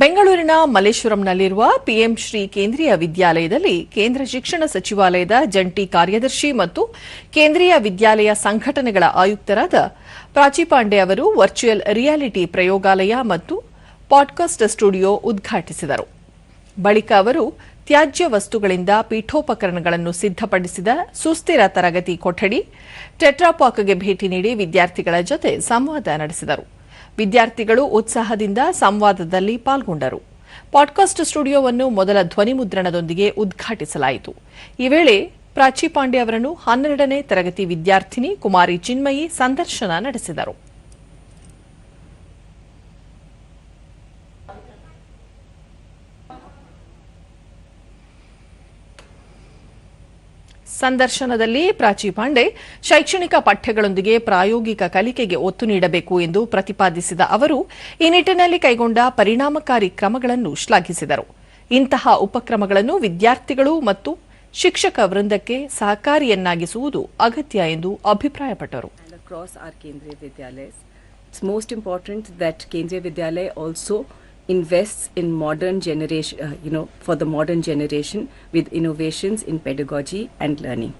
ಬೆಂಗಳೂರಿನ ಮಲ್ಲೇಶ್ವರಂನಲ್ಲಿರುವ ಪಿಎಂ ಶ್ರೀ ಕೇಂದ್ರೀಯ ವಿದ್ಯಾಲಯದಲ್ಲಿ ಕೇಂದ್ರ ಶಿಕ್ಷಣ ಸಚಿವಾಲಯದ ಜಂಟಿ ಕಾರ್ಯದರ್ಶಿ ಮತ್ತು ಕೇಂದ್ರೀಯ ವಿದ್ಯಾಲಯ ಸಂಘಟನೆಗಳ ಆಯುಕ್ತರಾದ ಪ್ರಾಚಿ ಪಾಂಡೆ ಅವರು ವರ್ಚುವಲ್ ರಿಯಾಲಿಟಿ ಪ್ರಯೋಗಾಲಯ ಮತ್ತು ಪಾಡ್ಕಾಸ್ಟ್ ಸ್ಟುಡಿಯೋ ಉದ್ಘಾಟಿಸಿದರು. ಬಳಿಕ ಅವರು ತ್ಯಾಜ್ಯ ವಸ್ತುಗಳಿಂದ ಪೀಠೋಪಕರಣಗಳನ್ನು ಸಿದ್ಧಪಡಿಸಿದ ಸುಸ್ಥಿರ ತರಗತಿ ಕೊಠಡಿ, ಟೆಟ್ರಾಪಾಕ್ಗೆ ಭೇಟಿ ನೀಡಿ ವಿದ್ಯಾರ್ಥಿಗಳ ಜೊತೆ ಸಂವಾದ ನಡೆಸಿದರು. ವಿದ್ಯಾರ್ಥಿಗಳು ಉತ್ಸಾಹದಿಂದ ಸಂವಾದದಲ್ಲಿ ಪಾಲ್ಗೊಂಡರು. ಪಾಡ್ಕಾಸ್ಟ್ ಸ್ಟುಡಿಯೋವನ್ನು ಮೊದಲ ಧ್ವನಿ ಮುದ್ರಣದೊಂದಿಗೆ ಉದ್ಘಾಟಿಸಲಾಯಿತು. ಈ ವೇಳೆ ಪ್ರಾಚಿ ಪಾಂಡೆ ಅವರನ್ನು ಹನ್ನೆರಡನೇ ತರಗತಿ ವಿದ್ಯಾರ್ಥಿನಿ ಕುಮಾರಿ ಚಿನ್ಮಯಿ ಸಂದರ್ಶನ ನಡೆಸಿದರು. ಸಂದರ್ಶನದಲ್ಲಿ ಪ್ರಾಚಿ ಪಾಂಡೆ ಶೈಕ್ಷಣಿಕ ಪಠ್ಯಗಳೊಂದಿಗೆ ಪ್ರಾಯೋಗಿಕ ಕಲಿಕೆಗೆ ಒತ್ತು ನೀಡಬೇಕು ಎಂದು ಪ್ರತಿಪಾದಿಸಿದ ಅವರು, ಈ ನಿಟ್ಟಿನಲ್ಲಿ ಕೈಗೊಂಡ ಪರಿಣಾಮಕಾರಿ ಕ್ರಮಗಳನ್ನು ಶ್ಲಾಘಿಸಿದರು. ಇಂತಹ ಉಪಕ್ರಮಗಳನ್ನು ವಿದ್ಯಾರ್ಥಿಗಳು ಮತ್ತು ಶಿಕ್ಷಕ ವೃಂದಕ್ಕೆ ಸಹಕಾರಿಯನ್ನಾಗಿಸುವುದು ಅಗತ್ಯ ಎಂದು ಅಭಿಪ್ರಾಯಪಟ್ಟರು. Important that Kendriya Vidyalaya also invests in modern generation, uh, you know, for the modern generation with innovations in pedagogy and learning.